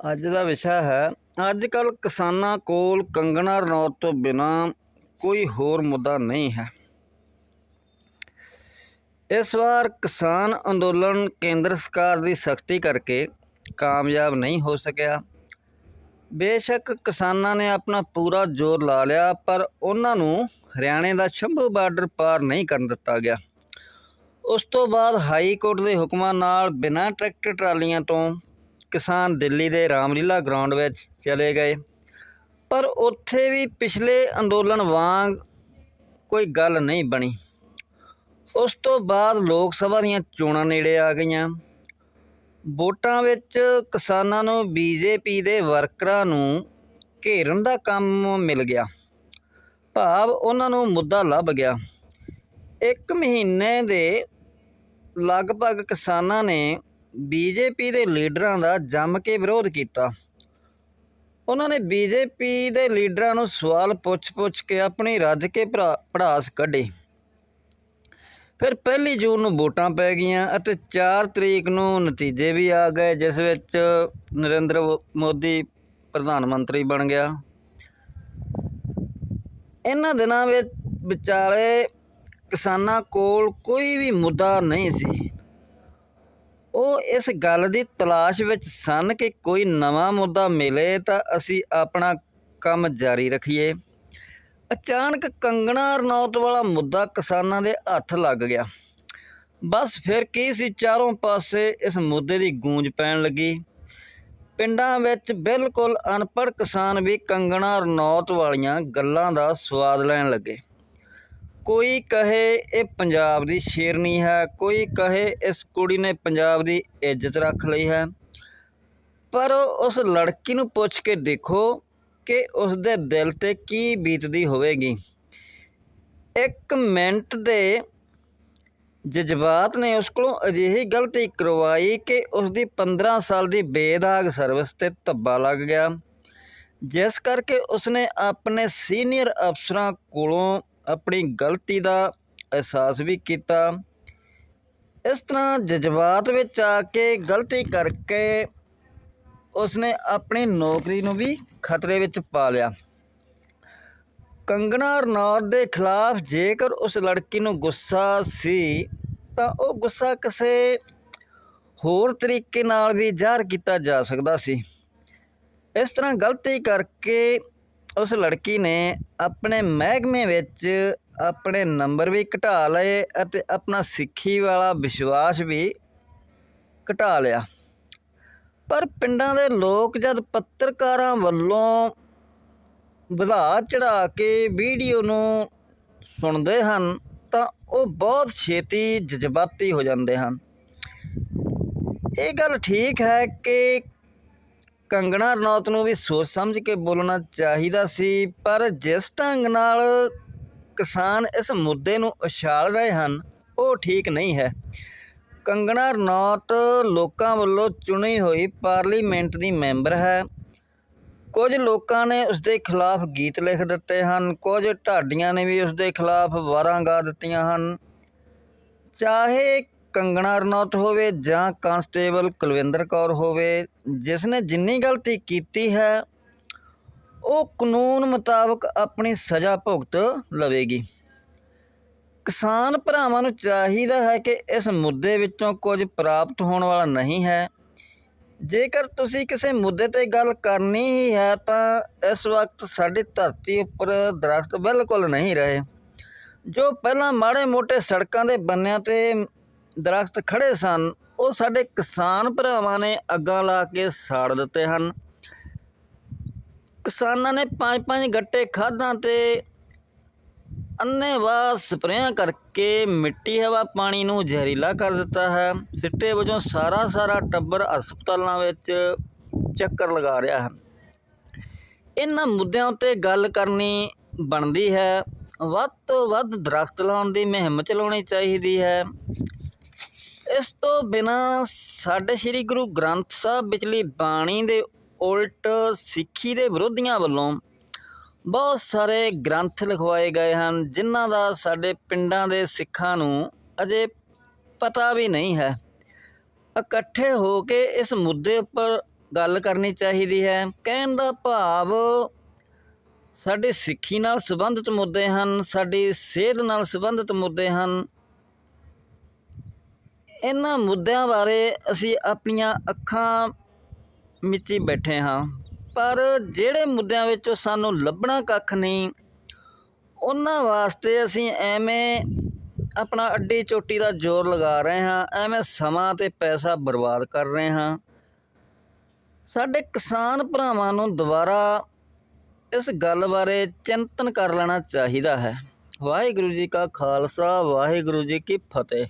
ਅੱਜ ਦਾ ਵਿਸ਼ਾ ਹੈ ਅੱਜ ਕੱਲ ਕਿਸਾਨਾਂ ਕੋਲ ਕੰਗਣਾ ਰਣੌਤ ਤੋਂ ਬਿਨਾ ਕੋਈ ਹੋਰ ਮੁੱਦਾ ਨਹੀਂ ਹੈ। ਇਸ ਵਾਰ ਕਿਸਾਨ ਅੰਦੋਲਨ ਕੇਂਦਰ ਸਰਕਾਰ ਦੀ ਸਖਤੀ ਕਰਕੇ ਕਾਮਯਾਬ ਨਹੀਂ ਹੋ ਸਕਿਆ। ਬੇਸ਼ੱਕ ਕਿਸਾਨਾਂ ਨੇ ਆਪਣਾ ਪੂਰਾ ਜ਼ੋਰ ਲਾ ਲਿਆ, ਪਰ ਉਹਨਾਂ ਨੂੰ ਹਰਿਆਣੇ ਦਾ ਸ਼ੰਭੂ ਬਾਰਡਰ ਪਾਰ ਨਹੀਂ ਕਰਨ ਦਿੱਤਾ ਗਿਆ। ਉਸ ਤੋਂ ਬਾਅਦ ਹਾਈ ਕੋਰਟ ਦੇ ਹੁਕਮਾਂ ਨਾਲ ਬਿਨਾਂ ਟਰੈਕਟਰ ਟਰਾਲੀਆਂ ਤੋਂ ਕਿਸਾਨ ਦਿੱਲੀ ਦੇ ਰਾਮਲੀਲਾ ਗਰਾਊਂਡ ਵਿੱਚ ਚਲੇ ਗਏ। ਪਰ ਉੱਥੇ ਵੀ ਪਿਛਲੇ ਅੰਦੋਲਨ ਵਾਂਗ ਕੋਈ ਗੱਲ ਨਹੀਂ ਬਣੀ। ਉਸ ਤੋਂ ਬਾਅਦ ਲੋਕ ਸਭਾ ਦੀਆਂ ਚੋਣਾਂ ਨੇੜੇ ਆ ਗਈਆਂ। ਵੋਟਾਂ ਵਿੱਚ ਕਿਸਾਨਾਂ ਨੂੰ ਬੀਜੇਪੀ ਦੇ ਵਰਕਰਾਂ ਨੂੰ ਘੇਰਨ ਦਾ ਕੰਮ ਮਿਲ ਗਿਆ। ਭਾਵ ਉਹਨਾਂ ਨੂੰ ਮੁੱਦਾ ਲੱਭ ਗਿਆ। ਇੱਕ ਮਹੀਨੇ ਦੇ ਲਗਭਗ ਕਿਸਾਨਾਂ ਨੇ ਬੀਜੇਪੀ ਦੇ ਲੀਡਰਾਂ ਦਾ ਜੰਮ ਕੇ ਵਿਰੋਧ ਕੀਤਾ। ਉਹਨਾਂ ਨੇ ਬੀਜੇਪੀ ਦੇ ਲੀਡਰਾਂ ਨੂੰ ਸਵਾਲ ਪੁੱਛ-ਪੁੱਛ ਕੇ ਆਪਣੀ ਰੱਜ ਕੇ ਭਰਾ- ਭੜਾਸ ਕੱਢੀ। ਫਿਰ ਪਹਿਲੀ ਜੂਨ ਨੂੰ ਵੋਟਾਂ ਪੈ ਗਈਆਂ ਅਤੇ 4 ਤਰੀਕ ਨੂੰ ਨਤੀਜੇ ਵੀ ਆ ਗਏ, ਜਿਸ ਵਿੱਚ ਨਰਿੰਦਰ ਮੋਦੀ ਪ੍ਰਧਾਨ ਮੰਤਰੀ ਬਣ ਗਿਆ। ਇਹਨਾਂ ਦਿਨਾਂ ਵਿੱਚ ਵਿਚਾਲੇ ਕਿਸਾਨਾਂ ਕੋਲ ਕੋਈ ਵੀ ਮੁੱਦਾ ਨਹੀਂ ਸੀ। ਉਹ ਇਸ ਗੱਲ ਦੀ ਤਲਾਸ਼ ਵਿੱਚ ਸਨ ਕਿ ਕੋਈ ਨਵਾਂ ਮੁੱਦਾ ਮਿਲੇ ਤਾਂ ਅਸੀਂ ਆਪਣਾ ਕੰਮ ਜਾਰੀ ਰੱਖੀਏ। ਅਚਾਨਕ ਕੰਗਣਾ ਰਣੌਤ ਵਾਲਾ ਮੁੱਦਾ ਕਿਸਾਨਾਂ ਦੇ ਹੱਥ ਲੱਗ ਗਿਆ। ਬਸ ਫਿਰ ਕੀ ਸੀ, ਚਾਰੋਂ ਪਾਸੇ ਇਸ ਮੁੱਦੇ ਦੀ ਗੂੰਜ ਪੈਣ ਲੱਗੀ। ਪਿੰਡਾਂ ਵਿੱਚ ਬਿਲਕੁਲ ਅਨਪੜ੍ਹ ਕਿਸਾਨ ਵੀ ਕੰਗਣਾ ਰਣੌਤ ਵਾਲੀਆਂ ਗੱਲਾਂ ਦਾ ਸਵਾਦ ਲੈਣ ਲੱਗੇ। ਕੋਈ ਕਹੇ ਇਹ ਪੰਜਾਬ ਦੀ ਸ਼ੇਰਨੀ ਹੈ, ਕੋਈ ਕਹੇ ਇਸ ਕੁੜੀ ਨੇ ਪੰਜਾਬ ਦੀ ਇੱਜ਼ਤ ਰੱਖ ਲਈ ਹੈ। ਪਰ ਉਸ ਲੜਕੀ ਨੂੰ ਪੁੱਛ ਕੇ ਦੇਖੋ ਕਿ ਉਸ ਦੇ ਦਿਲ ਤੇ ਕੀ ਬੀਤਦੀ ਹੋਵੇਗੀ। ਇੱਕ ਮਿੰਟ ਦੇ ਜਜ਼ਬਾਤ ਨੇ ਉਸ ਕੋਲੋਂ ਅਜਿਹੀ ਗਲਤੀ ਕਰਵਾਈ ਕਿ ਉਸ ਦੀ 15 ਸਾਲ ਦੀ ਬੇਦਾਗ ਸਰਵਿਸ ਤੇ ਧੱਬਾ ਲੱਗ ਗਿਆ। ਜਿਸ ਕਰਕੇ ਉਸਨੇ ਆਪਣੇ ਸੀਨੀਅਰ ਅਫਸਰਾਂ ਕੋਲੋਂ ਆਪਣੀ ਗਲਤੀ ਦਾ ਅਹਿਸਾਸ ਵੀ ਕੀਤਾ। ਇਸ ਤਰ੍ਹਾਂ ਜਜ਼ਬਾਤ ਵਿੱਚ ਆ ਕੇ ਗਲਤੀ ਕਰਕੇ ਉਸਨੇ ਆਪਣੀ ਨੌਕਰੀ ਨੂੰ ਵੀ ਖਤਰੇ ਵਿੱਚ ਪਾ ਲਿਆ। ਕੰਗਣਾ ਰਣੌਤ ਦੇ ਖਿਲਾਫ ਜੇਕਰ ਉਸ ਲੜਕੀ ਨੂੰ ਗੁੱਸਾ ਸੀ, ਤਾਂ ਉਹ ਗੁੱਸਾ ਕਿਸੇ ਹੋਰ ਤਰੀਕੇ ਨਾਲ ਵੀ ਜ਼ਾਹਰ ਕੀਤਾ ਜਾ ਸਕਦਾ ਸੀ। ਇਸ ਤਰ੍ਹਾਂ ਗਲਤੀ ਕਰਕੇ ਉਸ ਲੜਕੀ ਨੇ ਆਪਣੇ ਮਹਿਕਮੇ ਵਿੱਚ ਆਪਣੇ ਨੰਬਰ ਵੀ ਘਟਾ ਲਏ ਅਤੇ ਆਪਣਾ ਸਿੱਖੀ ਵਾਲਾ ਵਿਸ਼ਵਾਸ ਵੀ ਘਟਾ ਲਿਆ। ਪਰ ਪਿੰਡਾਂ ਦੇ ਲੋਕ ਜਦ ਪੱਤਰਕਾਰਾਂ ਵੱਲੋਂ ਵਧਾ ਚੜਾ ਕੇ ਵੀਡੀਓ ਨੂੰ ਸੁਣਦੇ ਹਨ, ਤਾਂ ਉਹ ਬਹੁਤ ਛੇਤੀ ਜਜ਼ਬਾਤੀ ਹੋ ਜਾਂਦੇ ਹਨ। ਇਹ ਗੱਲ ਠੀਕ ਹੈ ਕਿ ਕੰਗਣਾ ਰਣੌਤ ਨੂੰ ਵੀ ਸੋਚ ਸਮਝ ਕੇ ਬੋਲਣਾ ਚਾਹੀਦਾ ਸੀ, ਪਰ ਜਿਸ ਢੰਗ ਨਾਲ ਕਿਸਾਨ ਇਸ ਮੁੱਦੇ ਨੂੰ ਉਛਾਲ ਰਹੇ ਹਨ, ਉਹ ਠੀਕ ਨਹੀਂ ਹੈ। ਕੰਗਣਾ ਰਣੌਤ ਲੋਕਾਂ ਵੱਲੋਂ ਚੁਣੀ ਹੋਈ ਪਾਰਲੀਮੈਂਟ ਦੀ ਮੈਂਬਰ ਹੈ। ਕੁਝ ਲੋਕਾਂ ਨੇ ਉਸ ਦੇ ਖਿਲਾਫ ਗੀਤ ਲਿਖ ਦਿੱਤੇ ਹਨ, ਕੁਝ ਢਾਡੀਆਂ ਨੇ ਵੀ ਉਸ ਦੇ ਖਿਲਾਫ ਵਾਰਾਂ ਗਾ ਦਿੱਤੀਆਂ ਹਨ। ਚਾਹੇ ਕੰਗਣਾ ਰਣੌਤ ਹੋਵੇ ਜਾਂ ਕਾਂਸਟੇਬਲ ਕੁਲਵਿੰਦਰ ਕੌਰ ਹੋਵੇ, ਜਿਸ ਨੇ ਜਿੰਨੀ ਗਲਤੀ ਕੀਤੀ ਹੈ, ਉਹ ਕਾਨੂੰਨ ਮੁਤਾਬਕ ਆਪਣੀ ਸਜ਼ਾ ਭੁਗਤ ਲਵੇਗੀ। ਕਿਸਾਨ ਭਰਾਵਾਂ ਨੂੰ ਚਾਹੀਦਾ ਹੈ ਕਿ ਇਸ ਮੁੱਦੇ ਵਿੱਚੋਂ ਕੁਝ ਪ੍ਰਾਪਤ ਹੋਣ ਵਾਲਾ ਨਹੀਂ ਹੈ। ਜੇਕਰ ਤੁਸੀਂ ਕਿਸੇ ਮੁੱਦੇ ਤੇ ਗੱਲ ਕਰਨੀ ਹੀ ਹੈ, ਤਾਂ ਇਸ ਵਕਤ ਸਾਡੀ ਧਰਤੀ ਉੱਪਰ ਦਰਖਤ ਬਿਲਕੁਲ ਨਹੀਂ ਰਹੇ। ਜੋ ਪਹਿਲਾਂ ਮਾੜੇ ਮੋਟੇ ਸੜਕਾਂ ਦੇ ਬੰਨਿਆਂ ਤੇ ਦਰਖਤ ਖੜੇ ਸਨ, ਉਹ ਸਾਡੇ ਕਿਸਾਨ ਭਰਾਵਾਂ ਨੇ ਅੱਗਾਂ ਲਾ ਕੇ ਸਾੜ ਦਿੱਤੇ ਹਨ। ਕਿਸਾਨਾਂ ਨੇ ਪੰਜ ਪੰਜ ਗੱਟੇ ਖਾਦਾਂ ਤੇ ਅੰਨੇਵਾਹ ਸਪਰੇਆਂ ਕਰਕੇ ਮਿੱਟੀ, ਹਵਾ, ਪਾਣੀ ਨੂੰ ਜ਼ਹਿਰੀਲਾ ਕਰ ਦਿੱਤਾ ਹੈ। ਸਿੱਟੇ ਵਜੋਂ ਸਾਰਾ ਸਾਰਾ ਟੱਬਰ ਹਸਪਤਾਲਾਂ ਵਿੱਚ ਚੱਕਰ ਲਗਾ ਰਿਹਾ ਹੈ। ਇਹਨਾਂ ਮੁੱਦਿਆਂ ਉੱਤੇ ਗੱਲ ਕਰਨੀ ਬਣਦੀ ਹੈ। ਵੱਧ ਤੋਂ ਵੱਧ ਦਰਖਤ ਲਾਉਣ ਦੀ ਮੁਹਿੰਮ ਚਲਾਉਣੀ ਚਾਹੀਦੀ ਹੈ। ਇਸ ਤੋਂ ਬਿਨਾ ਸਾਡੇ ਸ੍ਰੀ ਗੁਰੂ ਗ੍ਰੰਥ ਸਾਹਿਬ ਵਿਚਲੀ ਬਾਣੀ ਦੇ ਉਲਟ ਸਿੱਖੀ ਦੇ ਵਿਰੋਧੀਆਂ ਵੱਲੋਂ ਬਹੁਤ ਸਾਰੇ ਗ੍ਰੰਥ ਲਿਖਵਾਏ ਗਏ ਹਨ, ਜਿਨ੍ਹਾਂ ਦਾ ਸਾਡੇ ਪਿੰਡਾਂ ਦੇ ਸਿੱਖਾਂ ਨੂੰ ਅਜੇ ਪਤਾ ਵੀ ਨਹੀਂ ਹੈ। ਇਕੱਠੇ ਹੋ ਕੇ ਇਸ ਮੁੱਦੇ ਉੱਪਰ ਗੱਲ ਕਰਨੀ ਚਾਹੀਦੀ ਹੈ। ਕਹਿਣ ਦਾ ਭਾਵ, ਸਾਡੇ ਸਿੱਖੀ ਨਾਲ ਸੰਬੰਧਿਤ ਮੁੱਦੇ ਹਨ, ਸਾਡੀ ਸਿਹਤ ਨਾਲ ਸੰਬੰਧਿਤ ਮੁੱਦੇ ਹਨ। ਇਹਨਾਂ ਮੁੱਦਿਆਂ ਬਾਰੇ ਅਸੀਂ ਆਪਣੀਆਂ ਅੱਖਾਂ ਮਿਚੀ ਬੈਠੇ ਹਾਂ। ਪਰ ਜਿਹੜੇ ਮੁੱਦਿਆਂ ਵਿੱਚੋਂ ਸਾਨੂੰ ਲੱਭਣਾ ਕੱਖ ਨਹੀਂ, ਉਹਨਾਂ ਵਾਸਤੇ ਅਸੀਂ ਐਵੇਂ ਆਪਣਾ ਅੱਡੀ ਚੋਟੀ ਦਾ ਜ਼ੋਰ ਲਗਾ ਰਹੇ ਹਾਂ, ਐਵੇਂ ਸਮਾਂ ਤੇ ਪੈਸਾ ਬਰਬਾਦ ਕਰ ਰਹੇ ਹਾਂ। ਸਾਡੇ ਕਿਸਾਨ ਭਰਾਵਾਂ ਨੂੰ ਦੁਬਾਰਾ ਇਸ ਗੱਲ ਬਾਰੇ ਚਿੰਤਨ ਕਰ ਲੈਣਾ ਚਾਹੀਦਾ ਹੈ। ਵਾਹਿਗੁਰੂ ਜੀ ਕਾ ਖਾਲਸਾ, ਵਾਹਿਗੁਰੂ ਜੀ ਕੀ ਫਤਿਹ।